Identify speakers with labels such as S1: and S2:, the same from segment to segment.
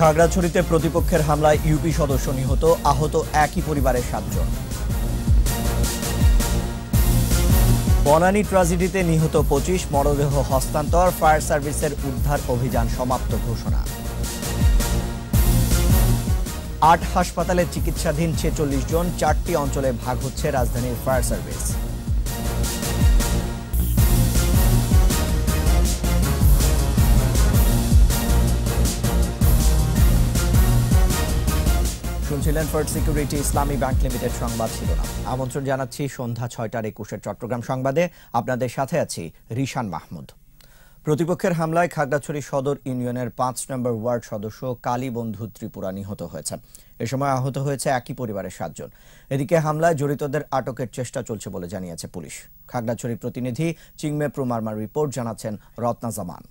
S1: খাগড়াছড়িতে প্রতিপক্ষের হামলায় ইউপি সদস্য নিহত আহত একই পরিবারের সাতজন বনানী ট্র্যাজেডিতে নিহত পঁচিশ মরদেহ হস্তান্তর ফায়ার সার্ভিসের উদ্ধার অভিযান সমাপ্ত ঘোষণা আট হাসপাতালে চিকিৎসাধীন ছেচল্লিশ জন চারটি অঞ্চলে ভাগ হচ্ছে রাজধানীর ফায়ার সার্ভিস
S2: শুনছিলেন First Security Islami Bank Limited সংবাদ ছিল না আমন্ত্রণ জানাচ্ছি সন্ধ্যা ছয়টার একুশের চট্টগ্রাম সংবাদে আপনাদের সাথে আছি রিশান মাহমুদ প্রতিপক্ষের হামলায় খাগড়াছড়ি সদর ইউনিয়নের পাঁচ নম্বর ওয়ার্ড সদস্য কালীবন্ধু ত্রিপুরা নিহত হয়েছে এ সময় আহত হয়েছে একই পরিবারের সাতজন এদিকে হামলায় জড়িতদের আটকের চেষ্টা চলছে বলে জানিয়েছে পুলিশ খাগড়াছড়ির প্রতিনিধি চিংমে প্রমার্মার রিপোর্ট জানাচ্ছেন রত্না জামান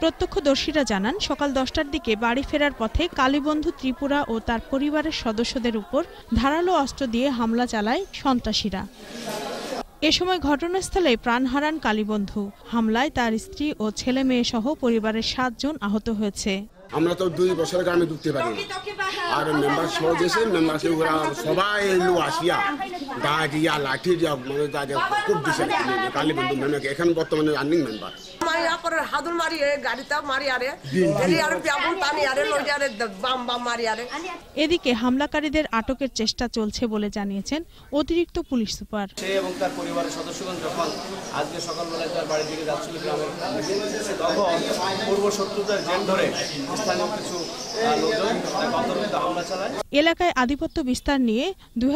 S3: প্রত্যক্ষদর্শীরা জানান সকাল দশটার দিকে বাড়ি ফেরার পথে কালীবন্ধু ত্রিপুরা ও তার পরিবারের সদস্যদের উপর ধারালো অস্ত্র দিয়ে হামলা চালায় সন্ত্রাসীরা এ সময় ঘটনাস্থলে প্রাণ হারান কালীবন্ধু হামলায় তার স্ত্রী ও ছেলে মেয়ে সহ পরিবারের সাতজন আহত হয়েছে
S4: আমরা তো দুই বছর গ্রামে ঢুকতে পারি আর মেম্বার সহ গেছে মেম্বার ওরা সবাই এলো আসিয়া দা দিয়া লাঠি দিয়া মানে দা দিয়া খুব দিছে কালীবন্ধু মেম্বারকে এখন বর্তমানে রানিং মেম্বার
S5: ইয়াপরে হাদুল মারি গাড়িটা মারি আরে
S3: এদিকে হামলাকারীদের আটকের চেষ্টা চলছে বলে জানিয়েছেন অতিরিক্ত পুলিশ সুপার
S6: সে এবং তার পরিবারের সদস্যগণ যখন আজকে সকালবেলায় তার বাড়ির দিকে যাচ্ছিল গ্রামের তখন পূর্ব শত্রুতার জেন ধরে স্থানীয় কিছু
S3: এলাকায় আধিপত্য বিস্তার নিয়ে দুই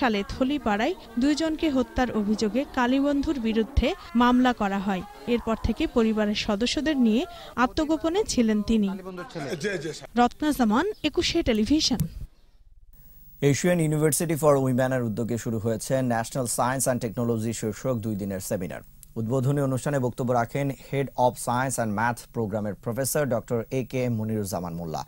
S3: সালে থলিপাড়ায় দুইজনকে হত্যার অভিযোগে কালীবন্ধুর বিরুদ্ধে মামলা করা হয় এরপর থেকে থেকে পরিবারের সদস্যদের নিয়ে আত্মগোপনে ছিলেন তিনি Ratnazaman Ekushey Television
S2: Asian University for উইম্যানের উদ্যোগে শুরু হয়েছে ন্যাশনাল সায়েন্স অ্যান্ড টেকনোলজি শীর্ষক দুই দিনের সেমিনার উদ্বোধনী অনুষ্ঠানে বক্তব্য রাখেন head of science and math প্রোগ্রামের professor doctor A K Moniruzzaman Molla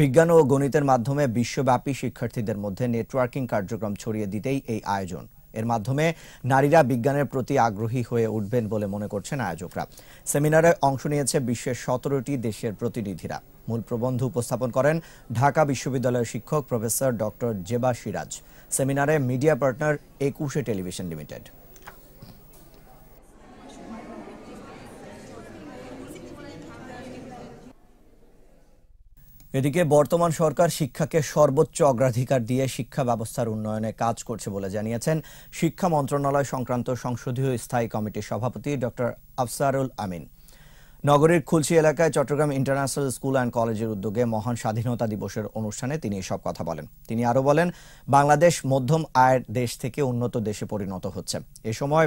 S2: বিজ্ঞান ও গণিতের মাধ্যমে বিশ্বব্যাপী শিক্ষার্থীদের মধ্যে নেটওয়ার্কিং কার্যক্রম ছড়িয়ে দিতেই এই আয়োজন এর মাধ্যমে নারীরা বিজ্ঞানের প্রতি আগ্রহী হয়ে উঠবেন বলে মনে করছেন আয়োজকরা সেমিনারে অংশ নিয়েছে বিশ্বের সতেরোটি দেশের প্রতিনিধিরা মূল প্রবন্ধ উপস্থাপন করেন ঢাকা বিশ্ববিদ্যালয়ের শিক্ষক প্রফেসর ডক্টর জেবা সিরাজ সেমিনারে media partner Ekushey Television Limited এদিকে বর্তমান সরকার শিক্ষাকে সর্বোচ্চ অগ্রাধিকার দিয়ে শিক্ষা ব্যবস্থার উন্নয়নে কাজ করছে বলে জানিয়েছেন শিক্ষা মন্ত্রণালয় সংক্রান্ত সংসদীয় স্থায়ী কমিটির সভাপতি ডক্টর আফসারুল আমিন নগরের খুলসি এলাকায় চট্টগ্রাম ইন্টারন্যাশনাল স্কুল অ্যান্ড কলেজের উদ্যোগে মহান স্বাধীনতা দিবসের অনুষ্ঠানে তিনি এসব কথা বলেন তিনি আরও বলেন বাংলাদেশ মধ্যম আয়ের দেশ থেকে উন্নত দেশে পরিণত হচ্ছে এ সময়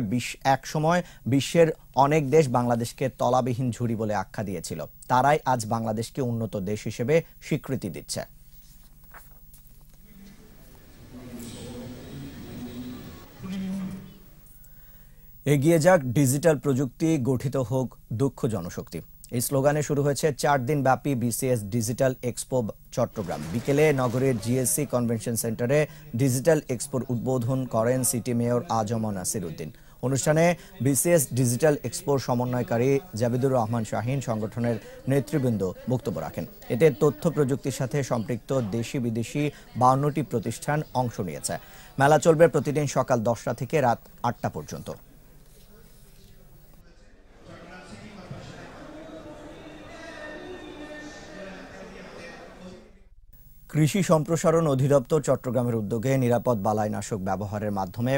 S2: এক সময় বিশ্বের অনেক দেশ বাংলাদেশকে তলাবিহীন ঝুড়ি বলে আখ্যা দিয়েছিল তারাই আজ বাংলাদেশকে উন্নত দেশ হিসেবে স্বীকৃতি দিচ্ছে এগিয়ে যাক ডিজিটাল প্রযুক্তি গঠিত হোক দক্ষ জনশক্তি এই স্লোগানে শুরু হয়েছে চার দিন ব্যাপী বিসিএস ডিজিটাল এক্সপো চট্টগ্রাম বিকেলে নগরের জিএসসি কনভেনশন সেন্টারে ডিজিটাল এক্সপোর উদ্বোধন করেন সিটি মেয়র আজম নাসির উদ্দিন অনুষ্ঠানে বিসিএস ডিজিটাল এক্সপোর সমন্বয়কারী জাবিদুর রহমান শাহিন সংগঠনের নেতৃবৃন্দ বক্তব্য রাখেন এতে তথ্য প্রযুক্তির সাথে সম্পৃক্ত দেশি বিদেশি বাউন্নটি প্রতিষ্ঠান অংশ নিয়েছে মেলা চলবে প্রতিদিন সকাল দশটা থেকে রাত আটটা পর্যন্ত কৃষি সম্প্রসারণ অধিদপ্তর চট্টগ্রামের উদ্যোগে নিরাপদ বালাইনাশক ব্যবহারের মাধ্যমে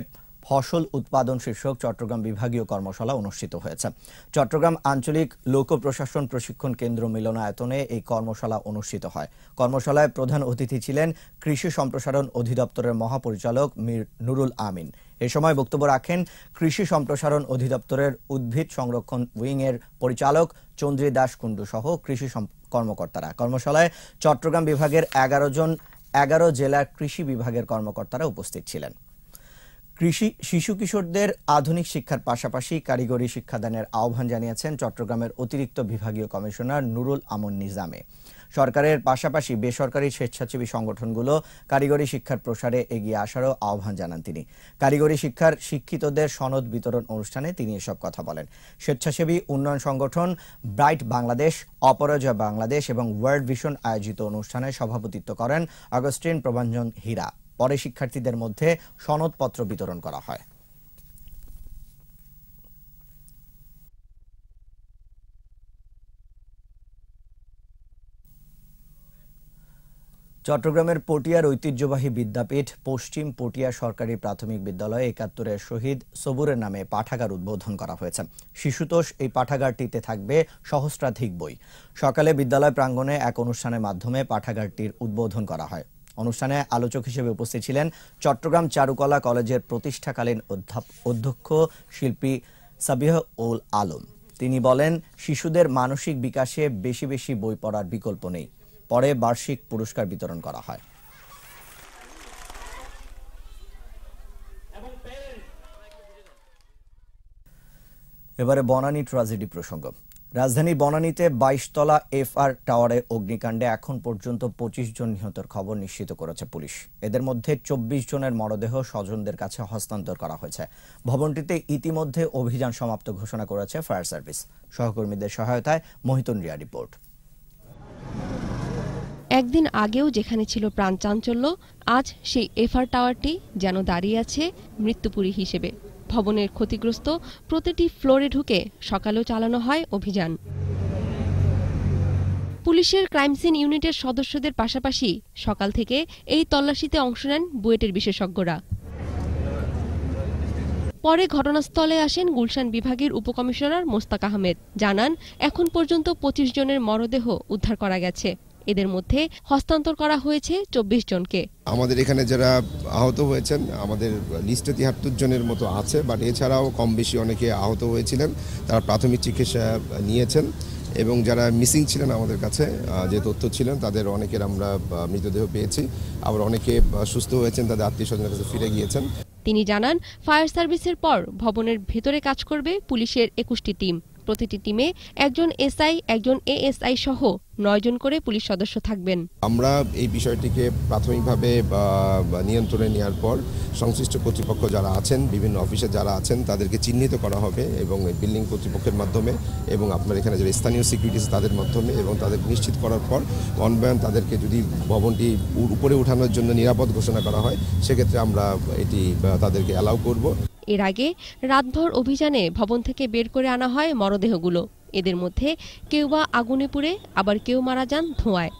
S2: ফসল উৎপাদন শীর্ষক চট্টগ্রাম বিভাগীয় কর্মশালা অনুষ্ঠিত হয়েছে চট্টগ্রাম আঞ্চলিক লোক প্রশাসন প্রশিক্ষণ কেন্দ্র মিলনায়তনে এই কর্মশালা অনুষ্ঠিত হয় কর্মশালায় প্রধান অতিথি ছিলেন কৃষি সম্প্রসারণ অধিদপ্তরের মহাপরিচালক মীর নুরুল আমিন এ সময় বক্তব্য রাখেন কৃষি সম্প্রসারণ অধিদপ্তরের উদ্ভিদ সংরক্ষণ উইংয়ের পরিচালক চন্দ্রী দাস কুণ্ডু সহ কৃষি কর্মকর্তারা কর্মশালায় চট্টগ্রাম বিভাগের এগারো জন এগারো জেলা কৃষি বিভাগের কর্মকর্তারা উপস্থিত ছিলেন কৃষি শিশু কিশোরদের আধুনিক শিক্ষার পাশাপাশি কারিগরি শিক্ষাদানের আহ্বান জানিয়েছেন চট্টগ্রামের অতিরিক্ত বিভাগীয় কমিশনার নুরুল আমন নিজামে সরকারের পাশাপাশি বেসরকারি স্বেচ্ছাসেবী সংগঠনগুলো কারিগরি শিক্ষার প্রসারে এগিয়ে আসারও আহ্বান জানান তিনি কারিগরি শিক্ষার শিক্ষিতদের সনদ বিতরণ অনুষ্ঠানে তিনি এসব কথা বলেন স্বেচ্ছাসেবী উন্নয়ন সংগঠন ব্রাইট বাংলাদেশ অপরাজয় বাংলাদেশ এবং ওয়ার্ল্ড ভিশন আয়োজিত অনুষ্ঠানে সভাপতিত্ব করেন অগস্টিন প্রভাঞ্জন হীরা পরে শিক্ষার্থীদের মধ্যে সনদপত্র বিতরণ করা হয় চট্টগ্রামের পটিয়ার ঐতিহ্যবাহী বিদ্যাপীঠ পশ্চিম পটিয়া সরকারি প্রাথমিক বিদ্যালয়ে একাত্তরের শহীদ সবুরের নামে পাঠাগার উদ্বোধন করা হয়েছে শিশুতোষ এই পাঠাগারটিতে থাকবে সহস্রাধিক বই সকালে বিদ্যালয় প্রাঙ্গণে এক অনুষ্ঠানের মাধ্যমে পাঠাগারটির উদ্বোধন করা হয় অনুষ্ঠানে আলোচক হিসেবে উপস্থিত ছিলেন চট্টগ্রাম চারুকলা কলেজের প্রতিষ্ঠাকালীন অধ্যক্ষ শিল্পী সাবিহ উল আলম তিনি বলেন শিশুদের মানসিক বিকাশে বেশি বেশি বই পড়ার বিকল্প নেই পরে বার্ষিক পুরস্কার বিতরণ করা হয় এবারে বনানী ট্রাজেডি প্রসঙ্গ রাজধানী বনানীতে বাইশতলা এফআর টাওয়ারে অগ্নিকাণ্ডে এখন পর্যন্ত পঁচিশ জন নিহতের খবর নিশ্চিত করেছে পুলিশ এদের মধ্যে চব্বিশ জনের মরদেহ স্বজনদের কাছে হস্তান্তর করা হয়েছে ভবনটিতে ইতিমধ্যে অভিযান সমাপ্ত ঘোষণা করেছে ফায়ার সার্ভিস সহকর্মীদের সহায়তায় মহিতুন রিয়া রিপোর্ট
S3: একদিন আগেও যেখানে ছিল প্রাণ চাঞ্চল্য আজ সেই এফআর টাওয়ারটি যেন দাঁড়িয়ে আছে মৃত্যুপুরী হিসেবে ভবনের ক্ষতিগ্রস্ত প্রতিটি ফ্লোরে ঢুকে সকালেও চালানো হয় অভিযান পুলিশের ক্রাইম সিন ইউনিটের সদস্যদের পাশাপাশি সকাল থেকে এই তল্লাশিতে অংশ নেন বুয়েটের বিশেষজ্ঞরা পরে ঘটনাস্থলে আসেন গুলশান বিভাগের উপকমিশনার মোস্তাক আহমেদ জানান এখন পর্যন্ত পঁচিশ জনের মরদেহ উদ্ধার করা গেছে এদের মধ্যে হস্তান্তর করা হয়েছে চব্বিশ জনকে
S7: আমাদের এখানে যারা আহত হয়েছেন আমাদের লিস্টে তিয়াত্তর জনের মতো আছে বাট এছাড়াও কম বেশি অনেকে আহত হয়েছিলেন তারা প্রাথমিক চিকিৎসা নিয়েছেন এবং যারা মিসিং ছিলেন আমাদের কাছে যে তথ্য ছিলেন তাদের অনেকের আমরা মৃতদেহ পেয়েছি আবার অনেকে সুস্থ হয়েছেন তাদের আত্মীয় স্বজনের কাছে ফিরে গিয়েছেন
S3: তিনি জানান ফায়ার সার্ভিসের পর ভবনের ভেতরে কাজ করবে পুলিশের একুশটি টিম প্রতিটি টিমে একজন এসআই একজন এএসআই সহ নয়জন করে পুলিশ সদস্য থাকবেন
S7: আমরা এই বিষয়টিকে প্রাথমিকভাবে নিয়ন্ত্রণে নেওয়ার পর সংশ্লিষ্ট কর্তৃপক্ষ যারা আছেন বিভিন্ন অফিসে যারা আছেন তাদেরকে চিহ্নিত করা হবে এবং বিল্ডিং কর্তৃপক্ষের মাধ্যমে এবং আপনার এখানে যারা স্থানীয় সিকিউরিটিস তাদের মাধ্যমে এবং তাদের নিশ্চিত করার পর অনবয়ন তাদেরকে যদি ভবনটি উপরে উঠানোর জন্য নিরাপদ ঘোষণা করা হয় সেক্ষেত্রে আমরা এটি তাদেরকে অ্যালাউ করব
S3: এর আগে রাতভর অভিযানে ভবন থেকে বের করে আনা হয় মরদেহগুলো এদের মধ্যে কেউ বা আগুনে পুড়ে আবার কেউ মারা যান ধোঁয়ায়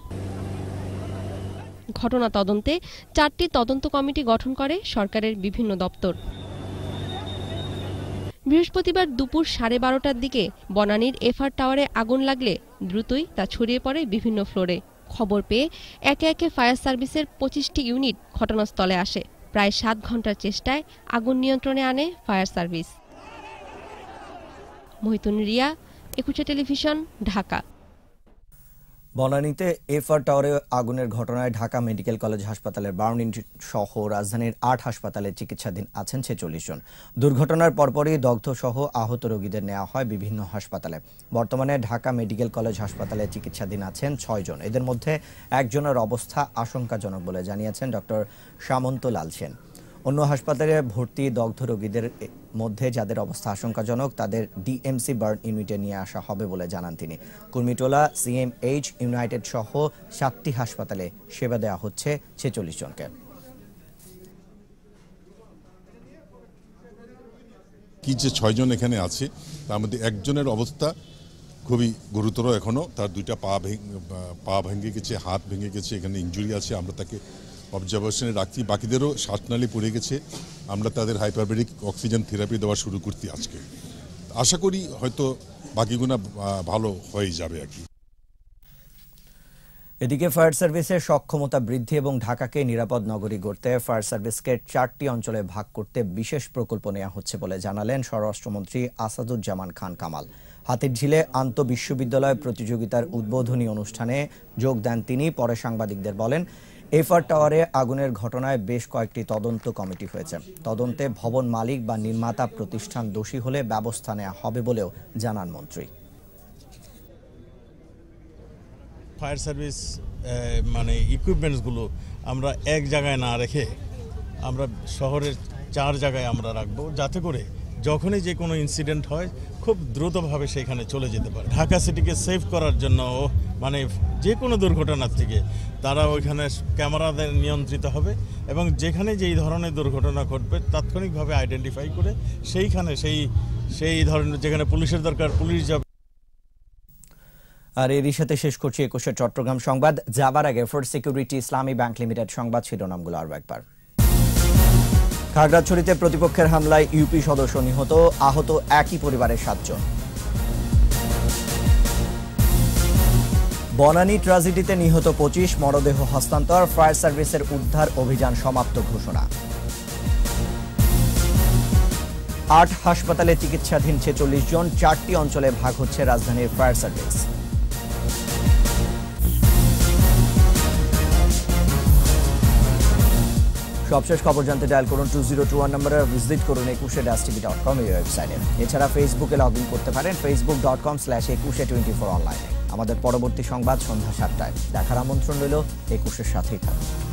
S3: ঘটনা তদন্তে চারটি তদন্ত কমিটি গঠন করে সরকারের বিভিন্ন দপ্তর বৃহস্পতিবার দুপুর সাড়ে বারোটার দিকে বনানীর এফআর টাওয়ারে আগুন লাগলে দ্রুতই তা ছড়িয়ে পড়ে বিভিন্ন ফ্লোরে খবর পেয়ে একে একে ফায়ার সার্ভিসের পঁচিশটি ইউনিট ঘটনাস্থলে আসে প্রায় সাত ঘন্টার চেষ্টায় আগুন নিয়ন্ত্রণে আনে ফায়ার সার্ভিস মহিতুন রিয়া একুশে টেলিভিশন ঢাকা
S2: বনানীতে এফআর টাওয়ারে আগুনের ঘটনায় ঢাকা মেডিকেল কলেজ হাসপাতালের বার্ন সহ রাজধানীর আট হাসপাতালে চিকিৎসাধীন আছেন ছেচল্লিশ জন দুর্ঘটনার পরপরই দগ্ধ সহ আহত রোগীদের নেওয়া হয় বিভিন্ন হাসপাতালে বর্তমানে ঢাকা মেডিকেল কলেজ হাসপাতালে চিকিৎসাধীন আছেন ছয় জন এদের মধ্যে একজনের অবস্থা আশঙ্কাজনক বলে জানিয়েছেন ডক্টর সামন্ত লাল সেন অন্য হাসপাতালে ভর্তি দগ্ধ রোগীদের মধ্যে যাদের অবস্থা আশঙ্কাজনক তাদের ডিএমসি বার্ন ইউনিটে নিয়ে আসা হবে বলে জানান তিনি কুর্মিটোলা সিএমএইচ ইউনাইটেড সহ সাতটি হাসপাতালে সেবা দেওয়া হচ্ছে ছেচল্লিশ জনকে
S8: কি যে ছয়জন এখানে আছে তার মধ্যে একজনের অবস্থা খুবই গুরুতর এখনও তার দুইটা পা ভেঙে পা ভেঙে গেছে হাত ভেঙে গেছে এখানে ইঞ্জুরি আছে আমরা তাকে অবজারভেশনে রাখছি বাকিদেরও শ্বাসনালি পড়ে গেছে আমরা তাদের হাইপারবেরিক অক্সিজেন থেরাপি দেওয়া শুরু করছি আজকে আশা করি হয়তো বাকিগুনা ভালো হয়ে যাবে আর কি
S2: এদিকে ফায়ার সার্ভিসের সক্ষমতা বৃদ্ধি এবং ঢাকাকে নিরাপদ নগরী গড়তে ফায়ার সার্ভিসকে চারটি অঞ্চলে ভাগ করতে বিশেষ প্রকল্প নেওয়া হচ্ছে বলে জানালেন স্বরাষ্ট্রমন্ত্রী আসাদুজ্জামান খান কামাল হাতিরঝিলে আন্ত বিশ্ববিদ্যালয় প্রতিযোগিতার উদ্বোধনী অনুষ্ঠানে যোগ দেন তিনি পরে সাংবাদিকদের বলেন এফআর টাওয়ারে আগুনের ঘটনায় বেশ কয়েকটি তদন্ত কমিটি হয়েছে তদন্তে ভবন মালিক বা নির্মাতা প্রতিষ্ঠান দোষী হলে ব্যবস্থা নেওয়া হবে বলেও জানান মন্ত্রী
S9: ফায়ার সার্ভিস মানে ইকুইপমেন্টসগুলো আমরা এক জায়গায় না রেখে আমরা শহরের চার জায়গায় আমরা রাখবো যাতে করে যখনই যে কোনো ইনসিডেন্ট হয় খুব দ্রুতভাবে সেখানে চলে যেতে পারে ঢাকা সিটিকে সেভ করার জন্য মানে যে কোনো দুর্ঘটনার থেকে তারা ওইখানে ক্যামেরাদের নিয়ন্ত্রিত হবে এবং যেখানে যেই ধরনের দুর্ঘটনা ঘটবে তাৎক্ষণিকভাবে আইডেন্টিফাই করে সেইখানে সেই সেই ধরনের যেখানে পুলিশের দরকার পুলিশ যাবে
S2: আর এরই সাথে শেষ করছি একুশে চট্টগ্রাম সংবাদ যাবার আগে for Security Islami Bank Limited সংবাদ শিরোনামগুলো আরও একবার খাগড়াছড়িতে প্রতিপক্ষের হামলায় ইউপি সদস্য নিহত আহত একই পরিবারের সাতজন বনানী ট্রাজেডিতে নিহত পঁচিশ মরদেহ হস্তান্তর ফায়ার সার্ভিসের উদ্ধার অভিযান সমাপ্ত ঘোষণা আট হাসপাতালে চিকিৎসাধীন ছেচল্লিশ জন চারটি অঞ্চলে ভাগ হচ্ছে রাজধানীর ফায়ার সার্ভিস সবশেষ খবর জানতে ডায়াল করুন টু জিরো টু ওয়ান নম্বরে ভিজিট করুন একুশে ডাস টিভি ডট কম এই ওয়েবসাইটে এছাড়া ফেসবুকে লগ ইন করতে পারেন Facebook dot com slash Ekushey twenty four অনলাইনে আমাদের পরবর্তী সংবাদ সন্ধ্যা সাতটায় দেখার আমন্ত্রণ রইল একুশের সাথেই থাকুন